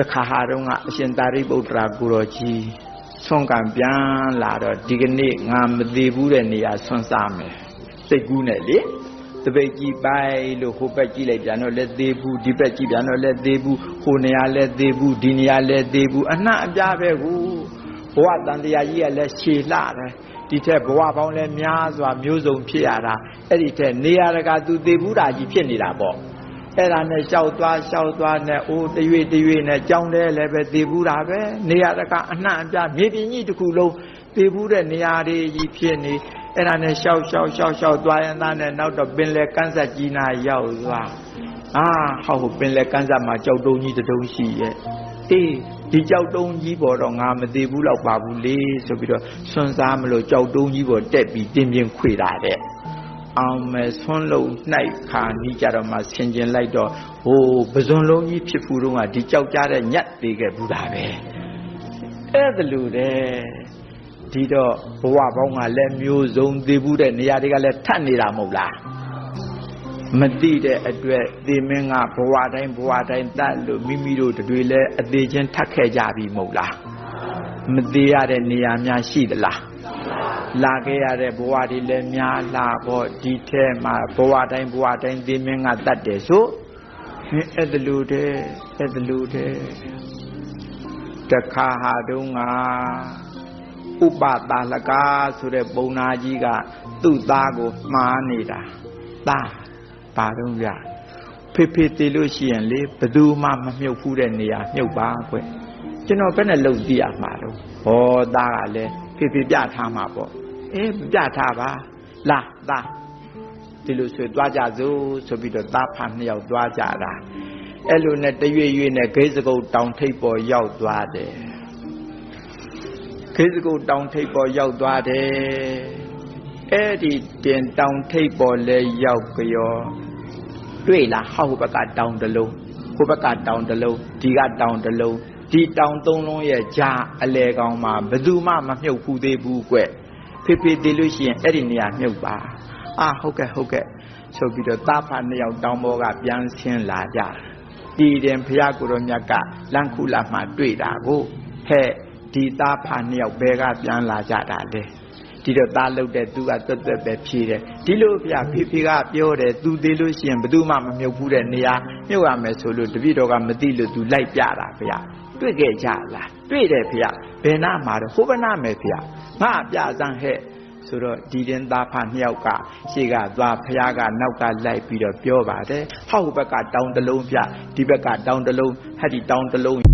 တခါဟာတော့ကအရှင်သာရိပုတ္တရာကိုတော်ကြီးဆွမ်းကံပြန်လာတော့ဒီကနေ့ငါမသေးဘူးတဲ့နေရာဆွမ်းစားမယ်စိတ်ကူးနဲ့လေတပိတ်ကြည့်ပိုင်လို့ဟိုဘက်ကြည့်လိုက်ပြန်တော့လက်သေးဘူးဒီဘက်ကြည့်ပြန်တော့လက်သေးဘူးဟိုနေရာလက်သေးဘူးဒီနေရာလက်သေးဘူးအနှံ့အပြားပဲကူဘဝတန်တရားကြီးကလည်းရှည်လှတယ်ဒီထက်ဘဝပေါင်းလည်းများစွာမျိုးစုံဖြစ်ရတာအဲ့ဒီထက်နေရာတကာသူသေဘူးတာကြီးဖြစ်နေတာပေါ့ အဲ့ဒါနဲ့ရှောက်သွားရှောက်သွားနဲ့အိုးတရွေ့တရွေ့နဲ့ကြောင်းတယ်လည်းပဲသေဘူးတာပဲနေရာတကာအနှံ့အပြားမြေပြင်ကြီးတစ်ခုလုံးသေဘူးတဲ့နေရာတွေကြီးဖြစ်နေအဲ့ဒါနဲ့ရှောက်ရှောက်ရှောက်ရှောက်သွားရင်သားနဲ့နောက်တော့ပင်လေကန်းဆက်ကြီးနာရောက်သွားအာဟောပင်လေကန်းဆက်မှာကြောက်တုံးကြီးတစ်တုံးရှိရဲ့အေးဒီကြောက်တုံးကြီးပေါ်တော့ငါမသေးဘူးတော့ပါဘူးလေဆိုပြီးတော့စွန့်စားမလို့ကြောက်တုံးကြီးပေါ်တက်ပြီးတင်းပြင်းခွေတာတဲ့ အောင်မဲ့ဆွန်းလုံးနှိုက်ခါနီးကြတော့မှဆင်ကျင်လိုက်တော့ဟိုပဇွန်လုံးကြီးဖြစ်ဖူးတော့ကဒီကြောက်ကြတဲ့ညက်သေးခဲ့ဘူးတာပဲအဲ့ဒါလို့တဲ့ဒီတော့ဘဝပေါင်းကလည်းမျိုးစုံသေးဘူးတဲ့နေရာတွေကလည်းထပ်နေတာမဟုတ်လားမတိတဲ့အတွက်သေမင်းကဘဝတိုင်းဘဝတိုင်းတတ်လို့မိမိတို့တွေလည်းအသေးချင်းထပ်ခဲ့ကြပြီမဟုတ်လားမသေးရတဲ့နေရာများရှိသလား လာခဲ့ရတဲ့ဘဝတွေလည်းများလာပေါ့ဒီထဲမှာဘဝတိုင်းဘဝတိုင်းသေမင်းကတတ်တယ်ဆိုဟင်အဲ့ဒါလို့တဲ့အဲ့ဒါလို့တဲ့တခါဟာတုန်းကဥပတာလကားဆိုတဲ့ပုံနာကြီးကသူ့သားကိုမှားနေတာသားပါတော့ဗျဖေဖေတည်လို့ရှိရင်လေဘယ်သူမှမမြုပ်ဘူးတဲ့နေရာမြုပ်ပါကွ ကျွန်တော်ဘယ်နဲ့လုံသိရမှာတော့ဟောသားကလည်းဖေဖေပြထားမှာပေါ့အေးပြထားပါလာသားဒီလိုဆိုသွားကြစို့ဆိုပြီးတော့သားဖာနှစ်ယောက်သွားကြတာအဲ့လိုနဲ့တရွေ့ရွေ့နဲ့ဂိစကုတ်တောင်ထိပ်ပေါ်ရောက်သွားတယ်ခေစကုတ်တောင်ထိပ်ပေါ်ရောက်သွားတယ်အဲ့ဒီတင်တောင်ထိပ်ပေါ်လဲရောက်ကြောတွေ့လားဟောက်ဘက်ကတောင်တလုံးဟိုဘက်ကတောင်တလုံးဒီကတောင်တလုံး ဒီတောင်သုံးလုံးရဲ့ကြားအလဲကောင်မှာဘယ်သူမှမမြုပ်ဘူးသေးဘူးကွဖေဖေတည်လို့ရှိရင်အဲ့ဒီနေရာမြုပ်ပါအာဟုတ်ကဲ့ဟုတ်ကဲ့ဆိုပြီးတော့သားဖာနှစ်ယောက်တောင်ပေါ်ကပြန်ဆင်းလာကြဒီတင်ဘုရားကိုယ်တော်မြတ်ကလန့်ခုလာမှတွေ့တာကိုဟဲ့ဒီသားဖာနှစ်ယောက်ဘယ်ကပြန်လာကြတာလဲ ဒီတော့သားလုတ်တဲ့သူကတွတ်တွတ်ပဲဖြေတယ်ဒီလိုဗျဖေဖေကပြောတယ်သူသေးလို့ရှိရင်ဘယ်သူမှမမြုပ်ဘူးတဲ့နေရာမြုပ်ရမယ်ဆိုလို့တပည့်တော်ကမသိလို့သူလိုက်ပြတာဗျတွေ့ခဲ့ကြလားတွေ့တယ်ဗျဘယ်နာမှာတော့ဟိုဘနာမယ်ဗျငါပြစမ်းဟဲ့ဆိုတော့ဒီတင်သားဖနှစ်ယောက်ကရှေ့ကသွားဖះကနောက်ကလိုက်ပြီးတော့ပြောပါတယ်ဟောက်ဘက်ကတောင်းတလုံးပြဒီဘက်ကတောင်းတလုံးဟဲ့ဒီတောင်းတလုံး